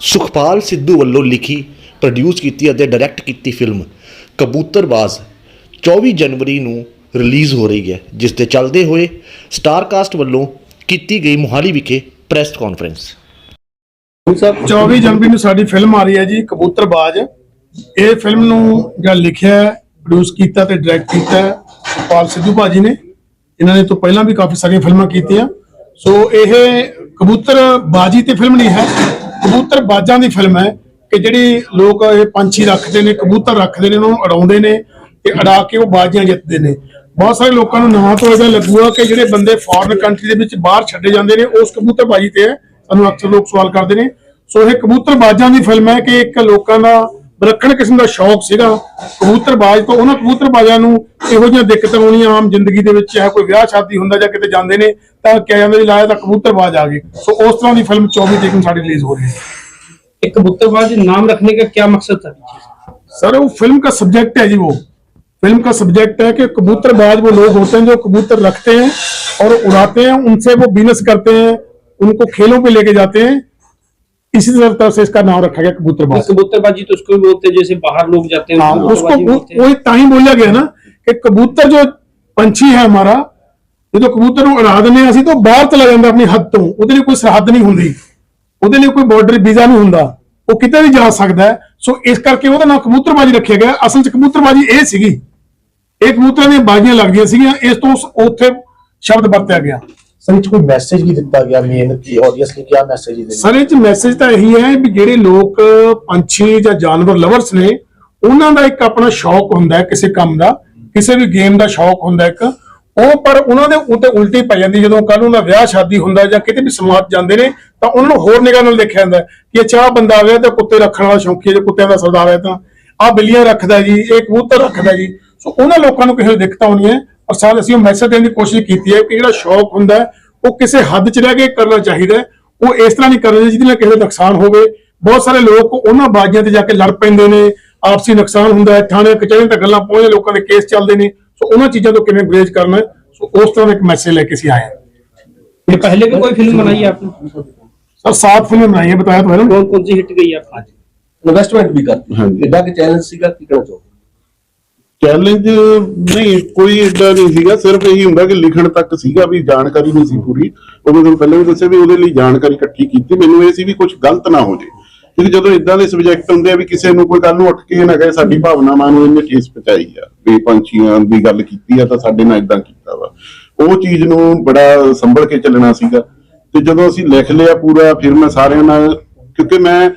ਸੁਖਪਾਲ ਸਿੱਧੂ ਵੱਲੋਂ ਲਿਖੀ ਪ੍ਰੋਡਿਊਸ ਕੀਤੀ ਅਤੇ ਡਾਇਰੈਕਟ ਕੀਤੀ ਫਿਲਮ ਕਬੂਤਰਬਾਜ਼ 24 ਜਨਵਰੀ ਨੂੰ ਰਿਲੀਜ਼ ਹੋ ਰਹੀ ਹੈ ਜਿਸ ਦੇ ਚੱਲਦੇ ਹੋਏ ਸਟਾਰਕਾਸਟ ਵੱਲੋਂ ਕੀਤੀ ਗਈ ਮੁਹਾਲੀ ਵਿਖੇ ਪ੍ਰੈਸ ਕਾਨਫਰੰਸ 24 ਜਨਵਰੀ ਨੂੰ ਸਾਡੀ ਫਿਲਮ ਆ ਰਹੀ ਹੈ ਜੀ, ਕਬੂਤਰਬਾਜ਼। ਇਹ ਫਿਲਮ ਨੂੰ ਜਿਹੜਾ ਲਿਖਿਆ ਪ੍ਰੋਡਿਊਸ ਕੀਤਾ ਤੇ ਡਾਇਰੈਕਟ ਕੀਤਾ ਹੈ, ਸੁਖਪਾਲ ਸਿੱਧੂ ਭਾਜੀ ਨੇ। ਇਹਨਾਂ ਨੇ ਤੋਂ ਪਹਿਲਾਂ ਵੀ ਕਾਫੀ ਸਾਰੀਆਂ ਫਿਲਮਾਂ ਕੀਤੀਆਂ। ਸੋ ਇਹ ਕਬੂਤਰਬਾਜੀ ਤੇ ਫਿਲਮ ਨਹੀਂ ਹੈ। ਕਬੂਤਰ ਬਾਜਾਂ ਦੀ ਫਿਲਮ ਹੈ ਕਿ ਜਿਹੜੀ ਲੋਕ ਇਹ ਪੰਛੀ ਰੱਖਦੇ ਨੇ, ਕਬੂਤਰ ਰੱਖਦੇ ਨੇ, ਉਹਨਾਂ ਨੂੰ ਉਡਾਉਂਦੇ ਨੇ ਤੇ ਅੜਾ ਕੇ ਉਹ ਬਾਜ਼ੀਆਂ ਜਿੱਤਦੇ ਨੇ। ਬਹੁਤ ਸਾਰੇ ਲੋਕਾਂ ਨੂੰ ਨਾਂ ਤੋਂ ਇਹਦਾ ਲੱਗੂਗਾ ਕਿ ਜਿਹੜੇ ਬੰਦੇ ਫੋਰਨ ਕੰਟਰੀ ਦੇ ਵਿੱਚ ਬਾਹਰ ਛੱਡੇ ਜਾਂਦੇ ਨੇ, ਉਸ ਕਬੂਤਰਬਾਜੀ ਤੇ ਹੈ। ਸਾਨੂੰ ਅਕਸਰ ਲੋਕ ਸਵਾਲ ਕਰਦੇ ਨੇ। ਸੋ ਇਹ ਕਬੂਤਰਬਾਜ਼ਾਂ ਦੀ ਫਿਲਮ ਹੈ ਕਿ ਇੱਕ ਲੋਕਾਂ ਦਾ ਵਿਲੱਖਣ ਕਿਸਮ ਦਾ ਸ਼ੌਕ ਸੀਗਾ ਕਬੂਤਰਬਾਜ਼ ਤੋਂ ਉਹਨਾਂ ਕਬੂਤਰਬਾਜ਼ਾਂ ਨੂੰ ਇਹੋ ਜਿਹੀਆਂ ਦਿੱਕਤਾਂ ਆਉਣੀਆਂ ਆਮ ਜ਼ਿੰਦਗੀ ਦੇ ਵਿੱਚ ਚਾਹੇ ਕੋਈ ਵਿਆਹ ਸ਼ਾਦੀ ਹੁੰਦਾ ਜਾਂ ਕਿਤੇ ਜਾਂਦੇ ਨੇ ਤਾਂ ਕਿਹਾ ਜਾਂਦਾ ਵੀ ਲਾਇਆ ਤਾਂ ਕਬੂਤਰਬਾਜ਼ ਆ ਗਏ ਸੋ ਉਸ ਤਰ੍ਹਾਂ ਦੀ ਫਿਲਮ 24 ਤਰੀਕ ਨੂੰ ਸਾਡੀ ਰਿਲੀਜ਼ ਹੋ ਰਹੀ ਹੈ एक कबूतरबाज नाम रखने का क्या मकसद था सर वो फिल्म का सब्जेक्ट है जी वो फिल्म का सब्जेक्ट है कि कबूतरबाज वो लोग होते हैं जो कबूतर रखते हैं और उड़ाते हैं उनसे वो बिजनेस करते हैं उनको खेलों पे लेके जाते हैं इसी तरह से इसका नाम रखा गया कबूतरबाज कबूतरबाजी तो उसको भी बोलते हैं जैसे बाहर लोग जाते हैं हाँ कबूतरबाजी उसको बोलते हैं। वो ताही बोला गया ना कि कबूतर जो ਪੰਛੀ ਹੈ ਹਮਾਰਾ ਜਦੋਂ ਕਬੂਤਰ ਨੂੰ ਉਡਾ ਦਿੰਦੇ ਹਾਂ ਅਸੀਂ ਤਾਂ ਉਹ ਬਾਹਰ ਚਲਾ ਜਾਂਦਾ ਆਪਣੀ ਹੱਦ ਤੋਂ ਉਹਦੇ ਲਈ ਕੋਈ ਸਰਹੱਦ ਨਹੀਂ ਹੁੰਦੀ ਉਹਦੇ ਲਈ ਕੋਈ ਬਾਰਡਰ ਵੀਜ਼ਾ ਨਹੀਂ ਹੁੰਦਾ ਉਹ ਕਿਤੇ ਵੀ ਜਾ ਸਕਦਾ ਹੈ। ਸੋ ਇਸ ਕਰਕੇ ਉਹਦਾ ਨਾਮ ਕਬੂਤਰਬਾਜੀ ਰੱਖਿਆ ਗਿਆ ਅਸਲ 'ਚ ਕਬੂਤਰਬਾਜੀ ਇਹ ਸੀਗੀ ਇਹ ਕਬੂਤਰਾਂ ਦੀਆਂ ਬਾਜ਼ੀਆਂ ਲੱਗਦੀਆਂ ਸੀਗੀਆਂ ਇਸ ਤੋਂ ਉਸ- ਉੱਥੇ ਸ਼ਬਦ ਵਰਤਿਆ ਗਿਆ ਸਰ ਇਹ 'ਚ ਕੋਈ ਮੈਸੇਜ ਵੀ ਦਿੱਤਾ ਗਿਆ ਮੇਨ ਕਿ ਆਡੀਅנס ਨੂੰ ਕੀ ਮੈਸੇਜ ਦੇ ਸਰ, ਇਹ ਚ ਮੈਸੇਜ ਤਾਂ ਇਹੀ ਹੈ ਵੀ ਜਿਹੜੇ ਲੋਕ ਪੰਛੀ ਜਾਂ ਜਾਨਵਰ ਲਵਰਸ ਨੇ, ਉਹਨਾਂ ਦਾ ਇੱਕ ਆਪਣਾ ਸ਼ੌਕ ਹੁੰਦਾ ਹੈ ਕਿਸੇ ਕੰਮ ਦਾ, ਕਿਸੇ ਵੀ ਗੇਮ ਦਾ ਸ਼ੌਕ ਹੁੰਦਾ ਇੱਕ। ਉਹ ਪਰ ਉਹਨਾਂ ਦੇ ਉੱਤੇ ਉਲਟੀ ਪੈ ਜਾਂਦੀ ਜਦੋਂ ਕੱਲ ਉਹਨਾਂ ਦਾ ਵਿਆਹ ਸ਼ਾਦੀ ਹੁੰਦਾ ਜਾਂ ਕਿਤੇ ਵੀ ਸਮਾਜ ਜਾਂਦੇ ਨੇ, ਤਾਂ ਉਹਨਾਂ ਨੂੰ ਹੋਰ ਨਿਗਾਹ ਨਾਲ ਦੇਖਿਆ ਜਾਂਦਾ ਹੈ ਕਿ ਅੱਛਾ ਆਹ ਬੰਦਾ ਆਵੇ ਤਾਂ ਕੁੱਤੇ ਰੱਖਣ ਵਾਲਾ ਸ਼ੌਕੀ ਹੈ ਜੇ ਕੁੱਤਿਆਂ ਦਾ ਸਰਦਾਰ ਹੈ ਤਾਂ। ਆਹ ਬਿੱਲੀਆਂ ਰੱਖਦਾ ਜੀ, ਇਹ ਕਬੂਤਰ ਰੱਖਦਾ ਜੀ। ਸੋ ਉਹਨਾਂ ਲੋਕਾਂ ਨੂੰ ਕਿਸੇ ਦਿੱਕਤਾਂ ਆਉਂਦੀਆਂ ਔਰ ਸਾਲ ਅਸੀਂ ਮੈਸੇਜ ਦੇਣ ਦੀ ਕੋਸ਼ਿਸ਼ ਕੀਤੀ ਹੈ ਕਿ ਜਿਹੜਾ ਸ਼ੌਕ ਹੁੰਦਾ ਉਹ ਕਿਸੇ ਹੱਦ 'ਚ ਰਹਿ ਕੇ ਕਰਨਾ ਚਾਹੀਦਾ ਉਹ ਇਸ ਤਰ੍ਹਾਂ ਨਹੀਂ ਕਰਨਾ ਜਿਹਦੇ ਨਾਲ ਕਿਸੇ ਦਾ ਨੁਕਸਾਨ ਹੋਵੇ। ਬਹੁਤ ਸਾਰੇ ਲੋਕ ਉਹਨਾਂ ਬਾਜ਼ੀਆਂ ਤੇ ਜਾ ਕੇ ਲੜ ਪੈਂਦੇ ਨੇ। ਆਪਸੀ ਨੁਕਸਾਨ ਹੁੰਦਾ ਹੈ। ਥਾਣੇ ਕਚਹਿਰੀ ਤੱਕ ਗੱਲਾਂ ਪਹੁੰਚਦੇ ਲੋਕਾਂ ਦੇ ਕੇਸ ਚੱਲਦੇ ਨੇ। ਸੋ ਉਹਨਾਂ ਚੀਜ਼ਾਂ ਤੋਂ ਕਿਵੇਂ ਗੁਰੇਜ ਕਰਨਾ ਸੋ ਉਸ ਤਰ੍ਹਾਂ ਦਾ ਇੱਕ ਮੈਸੇਜ ਲੈ ਕੇ ਅਸੀਂ ਆਇਆ ਹਾਂ। ਇਹ ਪਹਿਲੇ ਕੋਈ ਫਿਲਮ ਬਣਾਈ ਹੈ ਆਪਨੇ ਸਰ ਸਾਤ ਫਿਲਮ ਬਣਾਈ ਹੈ ਬਤਾਇਆ ਤੁਹਾਨੂੰ? ਕੌਣ ਕੌਣ ਹਿੱਟ ਗਈ ਹੈ ਅੱਜ ਇਨਵੈਸਟਮੈਂਟ ਵੀ ਕਰਤੀ। ਇਹਦਾ ਕਿ ਚੈਲੰਜ ਸੀਗਾ ਕੀ ਕਰਨਾ ਚੈਲੰਜ ਨਹੀਂ, ਕੋਈ ਏਡਾ ਨਹੀਂ ਸੀਗਾ, ਸਿਰਫ ਇਹੀ ਹੁੰਦਾ ਕਿ ਲਿਖਣ ਤੱਕ ਸੀਗਾ ਵੀ ਜਾਣਕਾਰੀ ਨਹੀਂ ਸੀ ਪੂਰੀ। ਉਹ ਮੈਂ ਤੁਹਾਨੂੰ ਪਹਿਲਾਂ ਵੀ ਦੱਸਿਆ ਵੀ ਉਹਦੇ ਲਈ ਜਾਣਕਾਰੀ ਇਕੱਠੀ ਕੀਤੀ। ਮੈਨੂੰ ਇਹ ਸੀ ਵੀ ਕੁਝ ਗਲਤ ਨਾ ਹੋ ਜੇ। ਕਿਉਂਕਿ ਜਦੋਂ ਇਦਾਂ ਦੇ ਸਬਜੈਕਟ ਹੁੰਦੇ ਆ ਵੀ ਕਿਸੇ ਨੂੰ ਕੋਈ ਗੱਲ ਨੂੰ ਉੱਠ ਕੇ ਨਾ ਕਹੇ, ਸਾਡੀ ਭਾਵਨਾਵਾਂ ਨੂੰ ਇਹਨੇ ਠੇਸ ਪਹੁੰਚਾਈ ਆ। ਵੀ ਪੰਛੀਆਂ ਦੀ ਗੱਲ ਕੀਤੀ ਆ ਤਾਂ ਸਾਡੇ ਨਾਲ ਇਦਾਂ ਕੀਤਾ ਵਾ। ਉਹ ਚੀਜ਼ ਨੂੰ ਬੜਾ ਸੰਭਲ ਕੇ ਚੱਲਣਾ ਸੀਗਾ। ਤੇ ਜਦੋਂ ਅਸੀਂ ਲਿਖ ਲਿਆ ਪੂਰਾ, ਫਿਰ ਮੈਂ ਸਾਰਿਆਂ ਨਾਲ, ਕਿਉਂਕਿ ਮੈਂ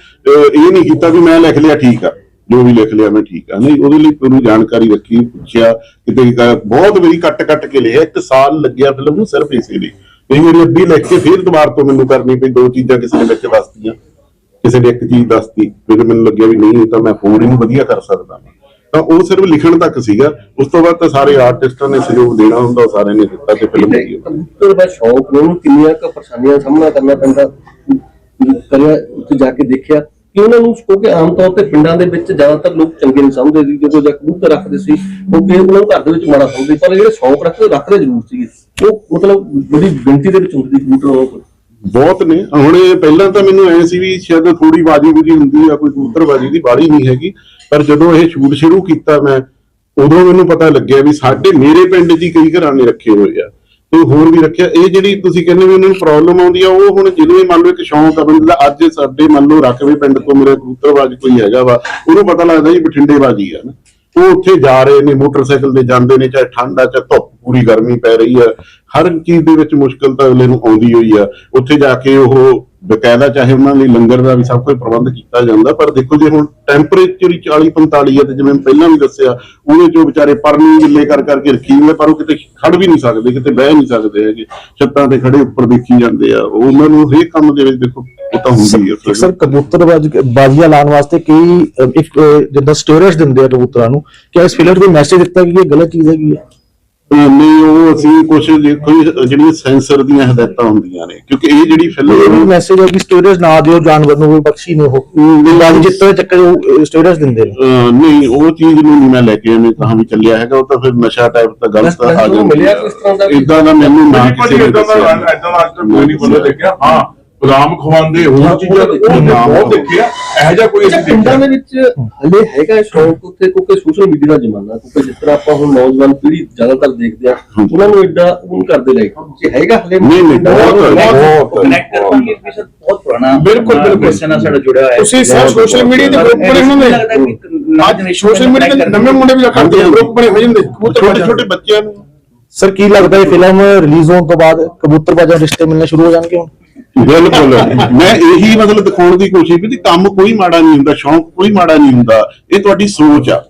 ਇਹ ਨਹੀਂ ਕੀਤਾ ਵੀ ਮੈਂ ਲਿਖ ਲਿਆ ਠੀਕ ਆ। ਜੋ ਵੀ ਲਿਖ ਲਿਆ ਮੈਂ ਠੀਕ ਆ। ਨਹੀਂ ਉਹਦੇ ਲਈ ਪੂਰੀ ਜਾਣਕਾਰੀ ਰੱਖੀ ਪੁੱਛਿਆ ਕਿਤੇ ਬਹੁਤ ਵਾਰੀ ਕੱਟ ਕੱਟ ਕੇ ਲਿਆ ਇੱਕ ਸਾਲ ਲੱਗਿਆ ਫਿਲਮ ਨੂੰ ਸਿਰਫ ਇਸੇ ਲਈ। ਇਹ ਮੇਰੀ ਅੱਧੀ ਲਿਖ ਕੇ ਫਿਰ ਦੁਬਾਰਾ ਤੋਂ ਮੈਨੂੰ ਕਰਨੀ ਪਈ ਦੋ ਚੀਜ਼ਾਂ ਕਿਸੇ ਵਿੱਚ ਵਸਤੀਆਂ ਕਿਸੇ ਨੇ ਇੱਕ ਚੀਜ਼ ਦੱਸਤੀ ਫਿਰ ਮੈਨੂੰ ਲੱਗਿਆ ਵੀ ਨਹੀਂ ਇਹ ਤਾਂ ਮੈਂ ਹੋਰ ਇਹਨੂੰ ਵਧੀਆ ਕਰ ਸਕਦਾ ਤਾਂ ਉਹ ਸਿਰਫ ਲਿਖਣ ਤੱਕ ਸੀਗਾ ਉਸ ਤੋਂ ਬਾਅਦ ਤਾਂ ਸਾਰੇ ਆਰਟਿਸਟਾਂ ਨੇ ਸਹਿਯੋਗ ਦੇਣਾ ਹੁੰਦਾ ਸਾਰਿਆਂ ਨੇ ਦਿੱਤਾ ਤੇ ਫਿਲਮ ਦੀ ਕਬੂਤਰ ਦਾ ਸ਼ੌਕ ਨੂੰ ਕਿੰਨੀਆਂ ਕੁ ਪਰੇਸ਼ਾਨੀਆਂ ਸਾਹਮਣਾ ਕਰਨਾ ਪੈਂਦਾ। ਕਰਿਆ ਉੱਥੇ ਜਾ ਕੇ ਦੇਖਿਆ ਕਿ ਉਹਨਾਂ ਨੂੰ ਕਿਉਂਕਿ ਆਮ ਤੌਰ ਤੇ ਪਿੰਡਾਂ ਦੇ ਵਿੱਚ ਜ਼ਿਆਦਾਤਰ ਲੋਕ ਚੰਗੇ ਨਹੀਂ ਸਮਝਦੇ ਸੀ, ਜਦੋਂ ਜਾਂ ਕਬੂਤਰ ਰੱਖਦੇ ਸੀ, ਉਹ ਕਿ ਉਹਨਾਂ ਨੂੰ ਘਰ ਦੇ ਵਿੱਚ ਮਾੜਾ ਸਮਝਦੇ ਪਰ ਜਿਹੜੇ ਸ਼ੌਕ ਰੱਖਦੇ ਰੱਖਦੇ ਜ਼ਰੂਰ ਸੀਗੇ। ਉਹ ਮਤਲਬ ਬੜੀ ਗਿਣਤੀ ਦੇ ਵਿੱਚ ਹੁੰਦੀ ਸੀ ਕਬੂਤਰ ਉਹਨਾਂ ਕੋਲ। ਬਹੁਤ ਨੇ। ਹੁਣ ਇਹ ਪਹਿਲਾਂ ਤਾਂ ਮੈਨੂੰ ਐ ਸੀ ਵੀ ਸ਼ਾਇਦ ਥੋੜੀ ਬਾਜੀ ਬੁਜੀ ਹੁੰਦੀ ਆ, ਕੋਈ ਕਬੂਤਰਬਾਜੀ ਦੀ ਬਾੜੀ ਨਹੀਂ ਹੈਗੀ। ਪਰ ਜਦੋਂ ਇਹ ਸ਼ੂਟ ਸ਼ੁਰੂ ਕੀਤਾ ਮੈਂ, ਉਦੋਂ ਮੈਨੂੰ ਪਤਾ ਲੱਗਿਆ ਵੀ ਸਾਡੇ ਮੇਰੇ ਪਿੰਡ 'ਚ ਹੀ ਕਈ ਘਰਾਂ ਨੇ ਰੱਖੇ ਹੋਏ ਆ। ਤੇ ਹੋਰ ਵੀ ਰੱਖਿਆ? ਇਹ ਜਿਹੜੀ ਤੁਸੀਂ ਕਹਿੰਦੇ ਵੀ ਉਹਨਾਂ ਨੂੰ ਪ੍ਰੋਬਲਮ ਆਉਂਦੀ ਆ, ਉਹ ਹੁਣ ਜਿਹਨੂੰ ਮੰਨ ਲਓ ਇੱਕ ਸ਼ੌਂਕ ਆ ਬੰਦੇ ਦਾ, ਅੱਜ ਸਾਡੇ ਮੰਨ ਲਓ ਰਕਵੇ ਪਿੰਡ ਤੋਂ ਮੇਰੇ ਕਬੂਤਰਬਾਜ ਕੋਈ ਹੈਗਾ ਵਾ, ਉਹਨੂੰ ਪਤਾ ਲੱਗਦਾ ਜੀ ਬਠਿੰਡੇਬਾਜ਼ੀ ਆ ਨਾ। ਉਹ ਉੱਥੇ ਜਾ ਰਹੇ ਨੇ, ਮੋਟਰਸਾਈਕਲ ਤੇ ਜਾਂਦੇ ਨੇ, ਚਾਹੇ ਠੰਡ ਆ, ਚਾਹੇ ਧੁੱਪ, ਪੂਰੀ ਗਰਮੀ ਪੈ ਰਹੀ ਆ। ਹਰ ਚੀਜ਼ ਦੇ ਵਿੱਚ ਮੁਸ਼ਕਲ ਤਾਂ ਅਗਲੇ ਨੂੰ ਆਉਂਦੀ ਹੋਈ ਆ। ਉੱਥੇ ਜਾ ਕੇ ਉਹ ਬਕਾਇਦਾ ਚਾਹੇ ਉਹਨਾਂ ਲਈ ਲੰਗਰ ਦਾ ਵੀ ਸਭ ਕੁਝ ਪ੍ਰਬੰਧ ਕੀਤਾ ਜਾਂਦਾ, ਪਰ ਦੇਖੋ ਜੇ ਹੁਣ ਟੈਂਪਰੇਚਰ ਹੀ 40 45 ਆ ਤੇ ਜਿਵੇਂ ਪਹਿਲਾਂ ਵੀ ਦੱਸਿਆ, ਉਹਦੇ ਚੋਂ ਵਿਚਾਰੇ ਪਰਨੀ ਗਿੱਲੇ ਕਰ ਕਰਕੇ ਰੱਖੀ ਹੁੰਦੇ ਪਰ ਉਹ ਕਿਤੇ ਖੜ ਵੀ ਨਹੀਂ ਸਕਦੇ, ਕਿਤੇ ਬਹਿ ਨਹੀਂ ਸਕਦੇ ਹੈਗੇ। ਛੱਤਾਂ ਤੇ ਖੜੇ ਉੱਪਰ ਦੇਖੀ ਜਾਂਦੇ ਆ ਉਹਨਾਂ ਨੂੰ ਹਰੇਕ ਕੰਮ ਦੇ ਵਿੱਚ ਦੇਖੋ, ਉਹ ਤਾਂ ਹੁੰਦੀ ਹੈ ਸਰ ਕਬੂਤਰਬਾਜ਼ ਬਾਜ਼ੀਆਂ ਲਾਉਣ ਵਾਸਤੇ ਕਈ ਇੱਕ ਜਿੱਦਾਂ ਸਟੋਰੇਜ ਦਿੰਦੇ ਆ ਕਬੂਤਰਾਂ ਨੂੰ ਕਿ ਇਸ ਫਿਲਰ ਕੋਈ ਮੈਸੇਜ ਦਿੱਤਾ ਕਿ ਇਹ ਗਲਤ ਚੀਜ਼ ਹੈਗੀ ਹੈ ਨਹੀਂ ਉਹ ਅਸੀਂ ਕੁਝ ਦੇਖੋ ਜਿਹੜੀਆਂ ਸੈਂਸਰ ਦੀਆਂ ਹਦਾਇਤਾਂ ਹੁੰਦੀਆਂ ਨੇ ਕਿਉਂਕਿ ਇਹ ਜਿਹੜੀ ਫਿਲਮ ਮੈਸੇਜ ਹੈ ਕਿ ਸਟੋਰੇਜ ਨਾ ਦਿਓ ਜਾਨਵਰ ਨੂੰ ਕੋਈ ਬਖਸ਼ੀ ਨੂੰ ਉਹ। ਜਿੱਤਣ ਦੇ ਚੱਕਰ ਉਹ ਸਟੋਰੇਜ ਦਿੰਦੇ ਨੇ। ਨਹੀਂ ਉਹ ਚੀਜ਼ ਨੂੰ ਨਹੀਂ ਮੈਂ ਲੈ ਕੇ ਐਵੇਂ ਕਹਾਂ ਵੀ ਚੱਲਿਆ ਹੈਗਾ ਉਹ ਤਾਂ ਫਿਰ ਨਸ਼ਾ ਟਾਈਪ ਦਾ ਗਲਤ ਆ ਜਾਂਦਾ? ਇਦਾਂ ਦਾ? ਮੈਨੂੰ ਨਾ ਕਿਸੇ ਨੇ ਦੱਸਿਆ ਇਦਾਂ ਦਾ ਅੱਜ ਤੱਕ ਕੋਈ ਨਹੀਂ ਬੰਦਾ ਦੇਖਿਆ। ਹਾਂ। ਬਦਾਮ ਖਵਾਉਂਦੇ ਹੋਰ ਚੀਜ਼ਾਂ ਉਹ ਬਹੁਤ ਦੇਖਿਆ ਇਹੋ ਜਿਹਾ ਕੋਈ ਅਸੀਂ ਪਿੰਡਾਂ ਦੇਖਿਆ। ਦੇ ਵਿੱਚ ਹਲੇ ਹੈਗਾ ਸ਼ੌਂਕ ਉੱਤੇ ਕਿਉਂਕਿ ਸੋਸ਼ਲ ਮੀਡੀਆ ਦਾ ਜ਼ਮਾਨਾ ਕਿਉਂਕਿ ਜਿਸ ਤਰ੍ਹਾਂ ਆਪਾਂ ਹੁਣ ਨੌਜਵਾਨ ਪੀੜ੍ਹੀ ਜ਼ਿਆਦਾਤਰ ਦੇਖਦੇ ਆ ਉਹਨਾਂ ਨੂੰ ਐਡਾ ਉਹ ਕਰਦੇ ਲੈ ਜੇ ਹੈਗਾ ਹਲੇ ਨਹੀਂ, ਨਹੀਂ, ਬਹੁਤ- ਬਹੁਤ- ਕਨੈਕਟ ਕਰਵਾਂਗੇ ਕਿ ਸਰ ਬਹੁਤ ਪੁਰਾਣਾ ਬਿਲਕੁਲ, ਬਿਲਕੁਲ। ਨਾਲ ਸਾਡਾ ਜੁੜਿਆ ਹੋਇਆ ਤੁਸੀਂ ਸਰ social media ਦੇ group ਬਣੇ ਹੋਣਗੇ। ਅੱਜ ਸੋਸ਼ਲ ਮੀਡੀਆ ਤੇ ਨਵੇਂ ਮੁੰਡੇ ਵੀ ਰੱਖਦੇ ਗਰੁੱਪ ਬਣੇ ਹੋ ਜਾਂਦੇ ਕਬੂਤਰ ਛੋਟੇ ਛੋਟੇ ਬੱਚਿਆਂ ਨੂੰ। ਸਰ ਕੀ ਲੱਗਦਾ ਇਹ ਫਿਲਮ ਰਿਲੀਜ਼ ਹੋਣ ਤੋਂ ਬਾਅਦ ਕਬੂਤਰਬਾਜ਼ਾਂ ਦੇ ਰਿਸ਼ਤੇ ਮਿਲਣੇ ਸ਼ੁਰੂ ਹੋ ਜਾਣਗੇ ਹੁਣ? ਬਿਲਕੁਲ। ਮੈਂ ਇਹੀ ਮਤਲਬ ਦਿਖਾਉਣ ਦੀ ਕੋਸ਼ਿਸ਼ ਕੀਤੀ, ਕੰਮ ਕੋਈ ਮਾੜਾ ਨਹੀਂ ਹੁੰਦਾ, ਸ਼ੌਂਕ ਕੋਈ ਮਾੜਾ ਨਹੀਂ ਹੁੰਦਾ, ਇਹ ਤੁਹਾਡੀ ਸੋਚ ਆ।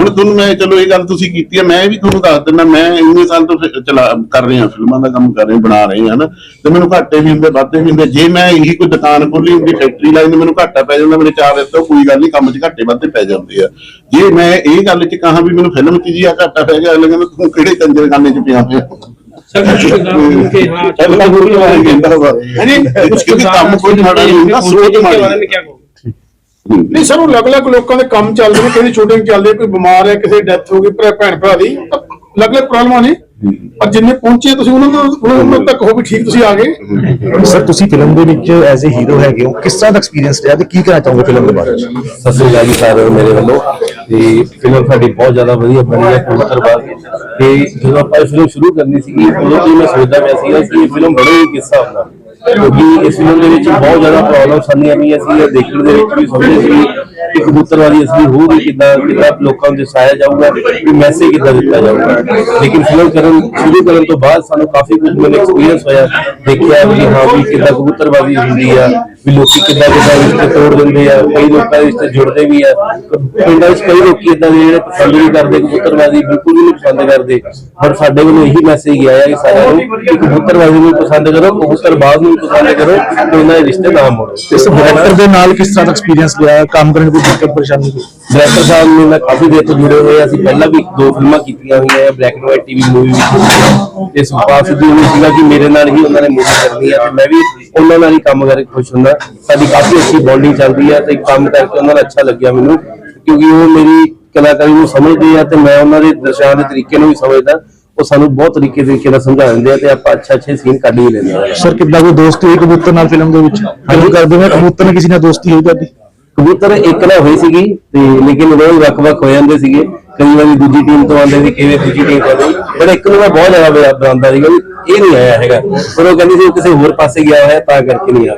ਹੁਣ ਤੁਹਾਨੂੰ ਮੈਂ, ਚਲੋ ਇਹ ਗੱਲ ਤੁਸੀਂ ਕੀਤੀ ਹੈ ਮੈਂ ਵੀ ਤੁਹਾਨੂੰ ਦੱਸ ਦਿੰਦਾ, ਮੈਂ ਇੰਨੇ ਸਾਲ ਤੋਂ ਚਲਾ, ਕਰ ਰਿਹਾ, ਫਿਲਮਾਂ ਦਾ ਕੰਮ ਕਰ ਰਿਹਾ, ਬਣਾ ਰਹੇ ਹਾਂ ਨਾ, ਤੇ ਮੈਨੂੰ ਘਾਟੇ ਵੀ ਹੁੰਦੇ, ਵਾਧੇ ਵੀ ਹੁੰਦੇ। ਜੇ ਮੈਂ ਇਹੀ ਕੋਈ ਦੁਕਾਨ ਖੋਲੀ ਹੁੰਦੀ ਫੈਕਟਰੀ ਲਾਈ ਤੇ ਮੈਨੂੰ ਘਾਟਾ ਪੈ ਜਾਂਦਾ, ਮੇਰੇ ਚਾਰ ਦਿੱਤਾ ਕੋਈ ਗੱਲ ਨਹੀਂ, ਕੰਮ 'ਚ ਘਾਟੇ ਵਾਧੇ ਪੈ ਜਾਂਦੇ ਆ। ਜੇ ਮੈਂ ਇਹ ਗੱਲ 'ਚ ਕਹਾਂ ਵੀ ਮੈਨੂੰ ਫਿਲਮ 'ਚ ਜੀ ਆ ਘਾਟਾ ਪੈ ਗਿਆ, ਅਗਲੇ ਕਹਿੰਦੇ, ਤੂੰ ਕਿਹੜੇ ਕੰਜਰ 'ਚ ਪਿਆ ਹੋਇਆ? सर कुछ सुझाव उनके हाँ ਪਹਿਲਾਂ ਗੁਰੂ ਵਾਲੇ ਕਹਿੰਦਾ ਵਾ कुछ ਕਿਉਂਕਿ ਕੰਮ ਕੋਈ ਮਾੜਾ ਨਹੀਂ ਹੁੰਦਾ ਸੋਚ के ਮਾੜੀ बारे में क्या कहोगे ਹੁੰਦੀ ਨਹੀਂ ਸਰ ਉਹ ਅਲੱਗ-ਅਲੱਗ ਲੋਕਾਂ ਦੇ ਕੰਮ ਚੱਲਦੇ ਨੇ ਕਿਸੇ ਸ਼ੂਟਿੰਗ ਚੱਲਦੀ ਹੈ ਕੋਈ ਬਿਮਾਰ ਹੈ ਕਿਸੇ ਡੈਥ ਹੋ ਗਈ ਭਰਾ ਭੈਣ ਭਰਾ ਦੀ ਤਾਂ ਅਲੱਗ-ਅਲੱਗ ਪ੍ਰੋਬਲਮਾਂ ਨੇ ਪਰ ਜਿੰਨੇ ਪਹੁੰਚੇ ਤੁਸੀਂ ਉਹਨਾਂ ਨੂੰ ਉਹਨਾਂ ਨੂੰ ਤੱਕ ਹੋ ਵੀ ਠੀਕ ਤੁਸੀਂ ਆ ਗਏ। ਸਰ ਤੁਸੀਂ ਫਿਲਮ ਦੇ ਵਿੱਚ ਐਜ਼ ਅ ਹੀਰੋ ਹੈਗੇ ਹੋ। ਕਿਸ ਤਰ੍ਹਾਂ ਦਾ ਐਕਸਪੀਰੀਅੰਸ ਰਿਹਾ ਤੇ ਕੀ ਕਹਿਣਾ ਚਾਹੋਗੇ ਫਿਲਮ ਦੇ ਬਾਰੇ ਵਿੱਚ? ਸਤਿ ਸ੍ਰੀ ਅਕਾਲ ਨੂੰ ਮੇਰੇ ਵੱਲੋਂ। ਤੇ ਫਿਲਮ ਸਾਡੀ ਬਹੁਤ ਜ਼ਿਆਦਾ ਵਧੀਆ ਬਣੀ ਹੈ ਕਬੂਤਰਬਾਜ਼ ਤੇ ਜਦੋਂ ਆਪਾਂ ਫਿਲਮ ਸ਼ੁਰੂ ਕਰਨੀ ਸੀਗੀ ਉਦੋਂ ਤੋਂ ਹੀ ਮੈਂ ਸੋਚਦਾ ਪਿਆ ਸੀਗਾ ਕਿ ਇਹ ਫਿਲਮ ਬਣੇਗੀ ਕਿਸ ਹਿਸਾਬ ਨਾਲ ਕਿਉਂਕਿ ਇਸ ਫਿਲਮ ਦੇ ਵਿੱਚ ਬਹੁਤ ਜ਼ਿਆਦਾ ਪ੍ਰੋਬਲਮ ਸਾਡੀਆਂ ਵੀ ਸੀ ਇਹ ਦੇਖਣ ਦੇ ਵਿੱਚ ਵੀ ਸਮਝਦੇ ਸੀ। ਕਿ ਕਬੂਤਰਬਾਜ਼ੀ ਅਸਲੀ ਹੋਊਗੀ ਕਿੱਦਾਂ ਕਿੱਦਾਂ ਲੋਕਾਂ ਨੂੰ ਦਰਸਾਇਆ ਜਾਊਗਾ ਕਿ ਮੈਸੇਜ ਕਿੱਦਾਂ ਦਿੱਤਾ ਜਾਊਗਾ। ਲੇਕਿਨ ਫਿਲਮ ਕਰਨ, ਸ਼ੁਰੂ ਕਰਨ ਤੋਂ ਬਾਅਦ ਸਾਨੂੰ ਕਾਫੀ ਕੁਝ ਮੈਨੂੰ ਐਕਸਪੀਰੀਅੰਸ ਹੋਇਆ, ਦੇਖਿਆ ਵੀ ਹਾਂ ਵੀ ਕਿੱਦਾਂ ਕਬੂਤਰਬਾਜ਼ੀ ਹੁੰਦੀ ਆ ਵੀ ਲੋਕੀ ਕਿੱਦਾਂ ਕਿੱਦਾਂ ਰਿਸ਼ਤੇ ਤੋੜ ਦਿੰਦੇ ਆ ਕਈ ਲੋਕਾਂ ਦੇ ਰਿਸ਼ਤੇ ਜੁੜਦੇ ਵੀ ਆ। ਪਿੰਡਾਂ ਵਿੱਚ ਕਈ ਲੋਕੀ ਇਦਾਂ ਦੇ ਜਿਹੜੇ ਪਸੰਦ ਨਹੀਂ ਕਰਦੇ ਕਬੂਤਰਬਾਜ਼ੀ ਬਿਲਕੁਲ ਵੀ ਨਹੀਂ ਪਸੰਦ ਕਰਦੇ। ਪਰ ਸਾਡੇ ਵੱਲੋਂ ਇਹੀ ਮੈਸੇਜ ਗਿਆ ਹੈ ਕਿ ਸਾਰਿਆਂ ਨੂੰ ਕਿ ਕਬੂਤਰਬਾਜ਼ੀ ਨੂੰ ਪਸੰਦ ਕਰੋ ਕਬੂਤਰਬਾਜ਼ ਨੂੰ ਪਸੰਦ ਕਰੋ ਤੇ ਉਹਨਾਂ ਦੇ ਰਿਸ਼ਤੇ ਨਾ ਮੋੜੋ। ਇਸ ਡਾਇਰੈਕਟਰ ਦੇ ਨਾਲ ਕਿਸ ਤਰ੍ਹਾਂ ਦਾ ਐਕਸਪੀਰੀਅੰਸ ਰਿਹਾ ਕੰਮ ਕਰਨ ਦੀ ਕੋਈ ਦਿੱਕਤ ਪਰੇਸ਼ਾਨੀ ਕੋਈ ਡਾਇਰੈਕਟਰ ਸਾਹਿਬ ਨੂੰ ਮੈਂ ਕਾਫੀ ਦੇਰ ਤੋਂ ਜੁੜੇ ਹੋਏ। ਅਸੀਂ ਪਹਿਲਾਂ ਵੀ ਦੋ ਫਿਲਮਾਂ ਕੀਤੀਆਂ ਹੋਈਆਂ ਹੈ black and white TV movie ਵੀ ਤੇ ਸਿੱਧੂ ਨੂੰ ਸੀਗਾ ਕਿ ਮੇਰੇ ਨਾਲ ਹੀ ਉਹਨਾਂ ਨੇ ਮੂਵੀ ਕਰਨੀ ਹੈ ਤੇ ਮੈਂ ਵੀ ਉਹਨਾਂ ਨਾਲ ਹੀ ਕੰਮ ਕਰਕੇ ਖੁਸ਼ ਹੁੰਦਾ। ਸਾਡੀ ਕਾਫੀ ਅੱਛੀ ਬੌਂਡਿੰਗ ਚੱਲਦੀ ਹੈ ਤੇ ਕੰਮ ਕਰਕੇ ਉਹਨਾਂ ਨਾਲ ਅੱਛਾ ਲੱਗਿਆ ਮੈਨੂੰ ਕਿਉਂਕਿ ਉਹ ਮੇਰੀ ਕਲਾਕਾਰੀ ਨੂੰ ਸਮਝਦੇ ਆ ਤੇ ਮੈਂ ਉਹਨਾਂ ਦੇ ਦਰਸ਼ਾਉਣ ਦੇ ਤਰੀਕੇ ਨੂੰ ਵੀ ਸਮਝਦਾ ਉਹ ਸਾਨੂੰ ਬਹੁਤ ਤਰੀਕੇ ਤਰੀਕੇ ਨਾਲ ਸਮਝਾ ਦਿੰਦੇ ਆ ਤੇ ਆਪਾਂ ਅੱਛਾ ਅੱਛੇ ਸੀਨ ਕੱਢ ਹੀ ਲੈਂਦੇ ਆ। ਸਰ ਕਿੱਦਾਂ ਕੋਈ ਦੋਸਤੀ ਹੋਈ ਕਬੂਤਰ ਨਾਲ ਫਿਲਮ ਦੇ ਵਿੱਚ? ਫਿਲਮ ਕਰਦੇ ਹੋਏ ਕਬੂਤਰ ਨਾਲ ਕਿਸੇ ਨਾਲ ਦੋਸਤੀ ਹੋਈ ਤੁਹਾਡੀ? ਕਬੂਤਰ ਇੱਕ ਨਾ ਹੋਈ ਸੀਗੀ ਤੇ ਲੇਕਿਨ ਰੋਜ਼ ਵੱਖ-ਵੱਖ ਹੋ ਜਾਂਦੇ ਸੀਗੇ। ਕਈ ਵਾਰੀ ਦੂਜੀ ਟੀਮ ਤੋਂ ਆਉਂਦੇ ਸੀ ਕਈ ਵਾਰੀ ਦੂਜੀ ਟੀਮ ਤੋਂ ਪਰ ਇੱਕ ਨੂੰ ਮੈਂ ਬਹੁਤ ਜ਼ਿਆਦਾ ਬੁਲਾਉਂਦਾ ਸੀਗਾ ਵੀ ਇਹ ਨਹੀਂ ਆਇਆ ਹੈਗਾ। ਪਰ ਉਹ ਕਹਿੰਦੀ ਸੀ ਉਹ ਕਿਸੇ ਹੋਰ ਪਾਸੇ ਗਿਆ ਹੋਇਆ ਤਾਂ ਕਰਕੇ ਨਹੀਂ ਆ